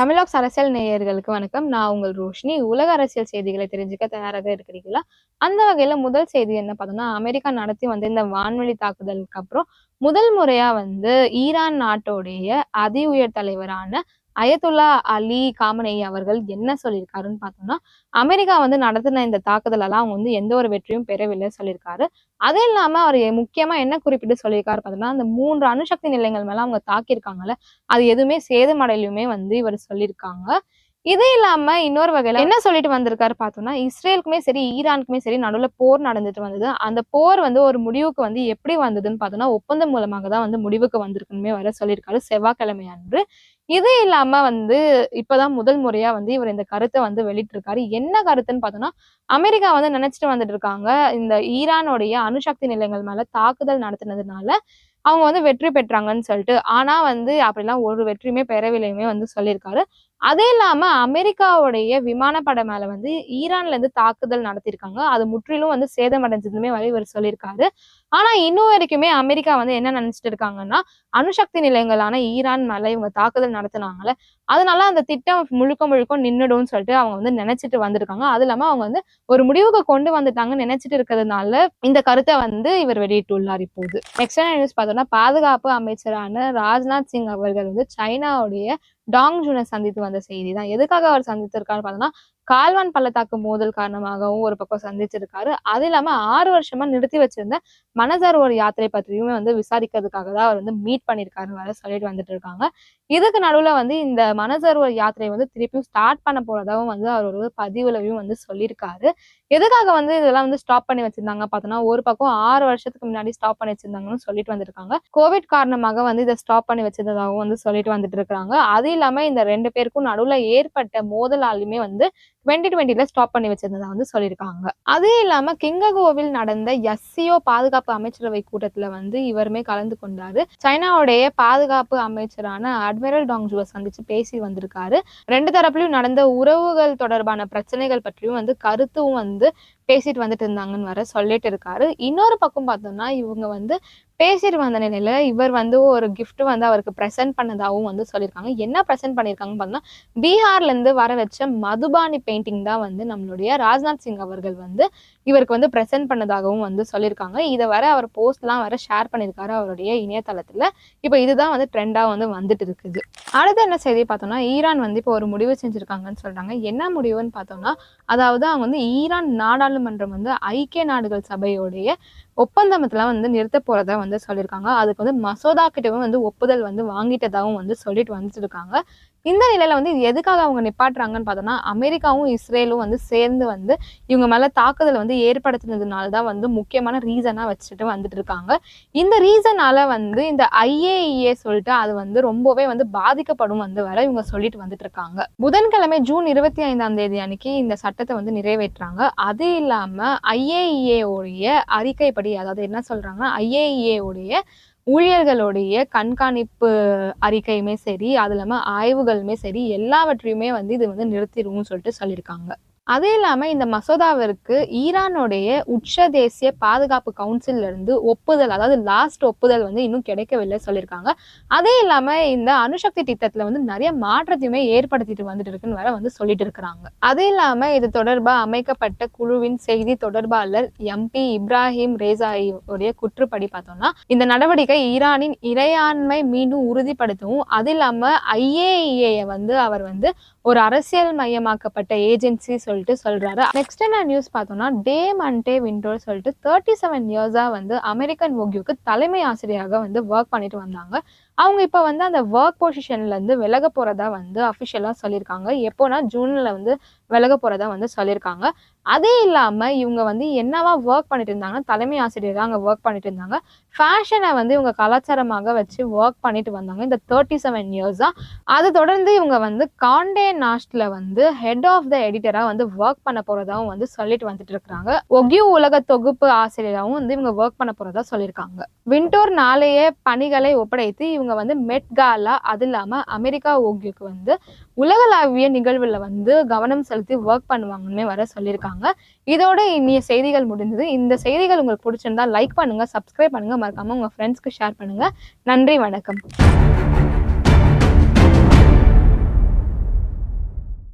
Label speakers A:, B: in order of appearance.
A: தமிழாக்ஸ் அரசியல் நேயர்களுக்கு வணக்கம். நான் உங்கள் ரோஷினி. உலக அரசியல் செய்திகளை தெரிஞ்சுக்க தயாராக இருக்கிறீங்களா அந்த வகையில முதல் செய்தி என்ன பார்த்தோம்னா அமெரிக்கா நடத்தி வந்த இந்த வான்வெளி தாக்குதலுக்கு அப்புறம் முதல் முறையா வந்து ஈரான் நாட்டோடைய அதி உயர் தலைவரான அயத்துல்லா அலி காமனேய் அவர்கள் என்ன சொல்லியிருக்காருன்னு பார்த்தோம்னா அமெரிக்கா வந்து நடத்தின இந்த தாக்குதலெல்லாம் அவங்க வந்து எந்த ஒரு வெற்றியும் பெறவில்லை சொல்லியிருக்காரு. அது இல்லாம அவர் முக்கியமா என்ன குறிப்பிட்டு சொல்லியிருக்காரு பார்த்தோம்னா அந்த மூன்று அணுசக்தி நிலையங்கள் மேல அவங்க தாக்கியிருக்காங்கல்ல அது எதுவுமே சேதமடையிலுமே வந்து இவர் சொல்லியிருக்காங்க. இது இல்லாம இன்னொரு வகையில என்ன சொல்லிட்டு வந்திருக்காரு பார்த்தோம்னா இஸ்ரேலுக்குமே சரி ஈரானுக்குமே சரி நடுவுல போர் நடந்துட்டு வந்தது. அந்த போர் வந்து ஒரு முடிவுக்கு வந்து எப்படி வந்ததுன்னு பார்த்தோம்னா ஒப்பந்தம் மூலமாக தான் வந்து முடிவுக்கு வந்திருக்குமே வர சொல்லியிருக்காரு செவ்வாய்க்கிழமை அன்று. இது இல்லாம வந்து இப்பதான் முதல் முறையா வந்து இவர் இந்த கருத்தை வந்து வெளியிட்டிருக்காரு. என்ன கருத்துன்னு பார்த்தோம்னா அமெரிக்கா வந்து நினைச்சிட்டு வந்துட்டு இருக்காங்க. இந்த ஈரானுடைய அணுசக்தி நிலையங்கள் மேல தாக்குதல் நடத்தினதுனால அவங்க வந்து வெற்றி பெற்றாங்கன்னு சொல்லிட்டு ஆனா வந்து அப்படிலாம் ஒரு வெற்றியுமே பெறவில்லையுமே வந்து சொல்லியிருக்காரு. அதே இல்லாம அமெரிக்காவுடைய விமானப்படை மேல வந்து ஈரான்ல இருந்து தாக்குதல் நடத்தியிருக்காங்க. அது முற்றிலும் வந்து சேதமடைஞ்சதுமே வரை இவர் சொல்லியிருக்காரு. ஆனா இன்னும் வரைக்குமே அமெரிக்கா வந்து என்ன நினைச்சிட்டு இருக்காங்கன்னா அணுசக்தி நிலையங்களான ஈரான் மேல இவங்க தாக்குதல் நடத்தினாங்கல்ல அதனால அந்த திட்டம் முழுக்க முழுக்க நின்றுடும் சொல்லிட்டு அவங்க வந்து நினைச்சிட்டு வந்திருக்காங்க. அது இல்லாம அவங்க வந்து ஒரு முடிவுக்கு கொண்டு வந்துட்டாங்கன்னு நினைச்சிட்டு இருக்கிறதுனால இந்த கருத்தை வந்து இவர் வெளியிட்டுள்ளார் இப்போது. நெக்ஸ்ட் நியூஸ் பார்த்தோம்னா பாதுகாப்பு அமைச்சரான ராஜ்நாத் சிங் அவர்கள் வந்து சைனாவுடைய டாங் ஜூனை சந்தித்து வந்த செய்தி தான் எதுக்காக அவர் சந்தித்திருக்காரு பார்த்தோம்னா கால்வான் பள்ளத்தாக்கு மோதல் காரணமாகவும் ஒரு பக்கம் சந்திச்சிருக்காரு. அது இல்லாம ஆறு வருஷமா நிறுத்தி வச்சிருந்த மனசரோவர் யாத்திரை பற்றியுமே வந்து விசாரிக்கிறதுக்காக தான் அவர் வந்து மீட் பண்ணியிருக்காரு வர சொல்லிட்டு வந்துட்டு இருக்காங்க. இதுக்கு நடுவுல வந்து இந்த மனசர்வர் யாத்திரை வந்து திருப்பியும் ஸ்டார்ட் பண்ண போறதாகவும் வந்து அவர் ஒரு பதிவுலவையும் வந்து சொல்லியிருக்காரு. எதுக்காக வந்து இதெல்லாம் வந்து ஸ்டாப் பண்ணி வச்சிருந்தாங்க? பார்த்தோன்னா ஒரு பக்கம் ஆறு வருஷத்துக்கு முன்னாடி ஸ்டாப் பண்ணி வச்சிருந்தாங்கன்னு சொல்லிட்டு வந்திருக்காங்க. கோவிட் காரணமாக வந்து இதை ஸ்டாப் பண்ணி வச்சிருந்ததாகவும் வந்து சொல்லிட்டு வந்துட்டு இருக்காங்க அது இல்லாம இந்த ரெண்டு பேருக்கும் நடுவுல ஏற்பட்ட மோதலாலுமே வந்து டுவெண்ட்டி டுவெண்ட்டில ஸ்டாப் பண்ணி வச்சிருந்ததா வந்து சொல்லியிருக்காங்க. அதே இல்லாம கிங்ககோவில் நடந்த எஸ்சிஓ பாதுகாப்பு அமைச்சரவை கூட்டத்துல வந்து இவருமே கலந்து கொண்டாரு. சைனாவுடைய பாதுகாப்பு அமைச்சரான அட்மிரல் டாங்ஜுவை சந்திச்சு பேசி வந்திருக்காரு. ரெண்டு தரப்புலயும் நடந்த உறவுகள் தொடர்பான பிரச்சனைகள் பற்றியும் வந்து கருத்தும் வந்து பேசிட்டு வந்துட்டு இருந்தாங்கன்னு வர சொல்லிட்டு இருக்காரு. இன்னொரு பக்கம் பார்த்தோம்னா இவங்க வந்து பேசிட்டு வந்த நிலையில இவர் வந்து ஒரு கிஃப்ட் வந்து அவருக்கு ப்ரெசென்ட் பண்ணதாகவும் வந்து சொல்லியிருக்காங்க. என்ன ப்ரெசென்ட் பண்ணியிருக்காங்கன்னு பார்த்தோம்னா பீகார்ல இருந்து வர வச்ச மதுபானி பெயிண்டிங் தான் வந்து நம்மளுடைய ராஜ்நாத் சிங் அவர்கள் வந்து இவருக்கு வந்து ப்ரெசென்ட் பண்ணதாகவும் வந்து சொல்லியிருக்காங்க. இதை வர அவர் போஸ்ட்லாம் வர ஷேர் பண்ணியிருக்காரு அவருடைய இணையதளத்துல. இப்போ இதுதான் வந்து ட்ரெண்டாக வந்து வந்துட்டு இருக்குது. அடுத்து என்ன செய்தி பார்த்தோம்னா ஈரான் வந்து இப்போ ஒரு முடிவு செஞ்சிருக்காங்கன்னு சொல்றாங்க. என்ன முடிவுன்னு பார்த்தோம்னா அதாவது அவங்க வந்து ஈரான் நாடாளுமன்றம் வந்து ஐக்கிய நாடுகள் சபையோடைய ஒப்பந்தமத்துல வந்து நிறுத்த போகிறதா வந்து சொல்லியிருக்காங்க அதுக்கு வந்து மசோதா கிட்டவும் வந்து ஒப்புதல் வந்து வாங்கிட்டதாகவும் வந்து சொல்லிட்டு வந்துட்டு இருக்காங்க இந்த நிலையில வந்து இது எதுக்காக அவங்க நிப்பாட்டுறாங்கன்னு பார்த்தோம்னா அமெரிக்காவும் இஸ்ரேலும் வந்து சேர்ந்து வந்து இவங்க மேல தாக்குதல் வந்து ஏற்படுத்தினதுனால தான் வந்து முக்கியமான ரீசனா வச்சுட்டு வந்துட்டு இருக்காங்க இந்த ரீசனால வந்து இந்த ஐஏஇஏ சொல்லிட்டு அது வந்து ரொம்பவே வந்து பாதிக்கப்படும் வந்து வர இவங்க சொல்லிட்டு வந்துட்டு இருக்காங்க புதன்கிழமை ஜூன் இருபத்தி ஐந்தாம் தேதி அன்னைக்கு இந்த சட்டத்தை வந்து நிறைவேற்றுறாங்க அது இல்லாம ஐஏஇஏ உடைய அறிக்கைப்படி அதாவது என்ன சொல்றாங்கன்னா ஐஏஇஏ உடைய ஊழியர்களுடைய கண்காணிப்பு அறிக்கையுமே சரி அது இல்லாமல் ஆய்வுகளுமே சரி எல்லாவற்றையுமே வந்து இது வந்து நிறுத்திடுவோம்னு சொல்லிட்டு சொல்லியிருக்காங்க. அது இல்லாமல் இந்த மசோதாவிற்கு ஈரானுடைய உச்ச தேசிய பாதுகாப்பு கவுன்சில் இருந்து ஒப்புதல் அதாவது லாஸ்ட் ஒப்புதல் வந்து இன்னும் கிடைக்கவில்லை சொல்லியிருக்காங்க. அதே இல்லாமல் இந்த அணுசக்தி திட்டத்தில் வந்து நிறைய மாற்றத்தையுமே ஏற்படுத்திட்டு வந்துட்டு இருக்குன்னு வர வந்து சொல்லிட்டு இருக்கிறாங்க. அது இல்லாமல் இது தொடர்பாக அமைக்கப்பட்ட குழுவின் செய்தி தொடர்பாளர் எம்பி இப்ராஹிம் ரேசாயி உடைய குற்றுப்படி பார்த்தோம்னா இந்த நடவடிக்கை ஈரானின் இறையாண்மை மீண்டும் உறுதிப்படுத்தவும் அது இல்லாமல் ஐஏஇஏ வந்து அவர் வந்து ஒரு அரசியல் மயமாக்கப்பட்ட ஏஜென்சி சொல்லிட்டு சொல்றாரு. நெக்ஸ்ட் என்ன நியூஸ் பார்த்தோம்னா டே மண்டே விண்டோர் சொல்லிட்டு தேர்ட்டி செவன் இயர்ஸா வந்து அமெரிக்கன் ஓகியூக்கு தலைமை ஆசிரியராக வந்து ஒர்க் பண்ணிட்டு வந்தாங்க. அவங்க இப்போ வந்து அந்த ஒர்க் பொசிஷன்லேருந்து விலக போகிறதா வந்து அஃபிஷியலாக சொல்லியிருக்காங்க. எப்போனா ஜூனில் வந்து விலக போகிறதா வந்து சொல்லியிருக்காங்க. அதே இல்லாமல் இவங்க வந்து என்னவா ஒர்க் பண்ணிட்டு இருந்தாங்கன்னா தலைமை ஆசிரியராக அங்கே ஒர்க் பண்ணிட்டு இருந்தாங்க. ஃபேஷனை வந்து இவங்க கலாச்சாரமாக வச்சு ஒர்க் பண்ணிட்டு வந்தாங்க. இந்த தேர்ட்டி செவன் இயர்ஸ் தான் அதை தொடர்ந்து இவங்க வந்து காண்டே நாஸ்டில் வந்து ஹெட் ஆஃப் த எடிட்டராக வந்து ஒர்க் பண்ண போகிறதாவும் வந்து சொல்லிட்டு வந்துட்டு இருக்கிறாங்க ஒகியூ உலக தொகுப்பு ஆசிரியராகவும் வந்து இவங்க ஒர்க் பண்ண போகிறதா சொல்லியிருக்காங்க. விண்டோர் நாளையே பணிகளை ஒப்படைத்து இவங்க வந்து மெட்காலா அது இல்லாம அமெரிக்கா ஓகியோக்கு வந்து உலகளாவிய நிகழ்வுல வந்து கவனம் செலுத்தி ஒர்க் பண்ணுவாங்கன்னு வர சொல்லியிருக்காங்க. இதோட இனிய செய்திகள் முடிந்தது. இந்த செய்திகள் உங்களுக்கு பிடிச்சிருந்தா லைக் பண்ணுங்க சப்ஸ்கிரைப் பண்ணுங்க. மறக்காம உங்க ஃப்ரெண்ட்ஸ்க்கு ஷேர் பண்ணுங்க. நன்றி வணக்கம்.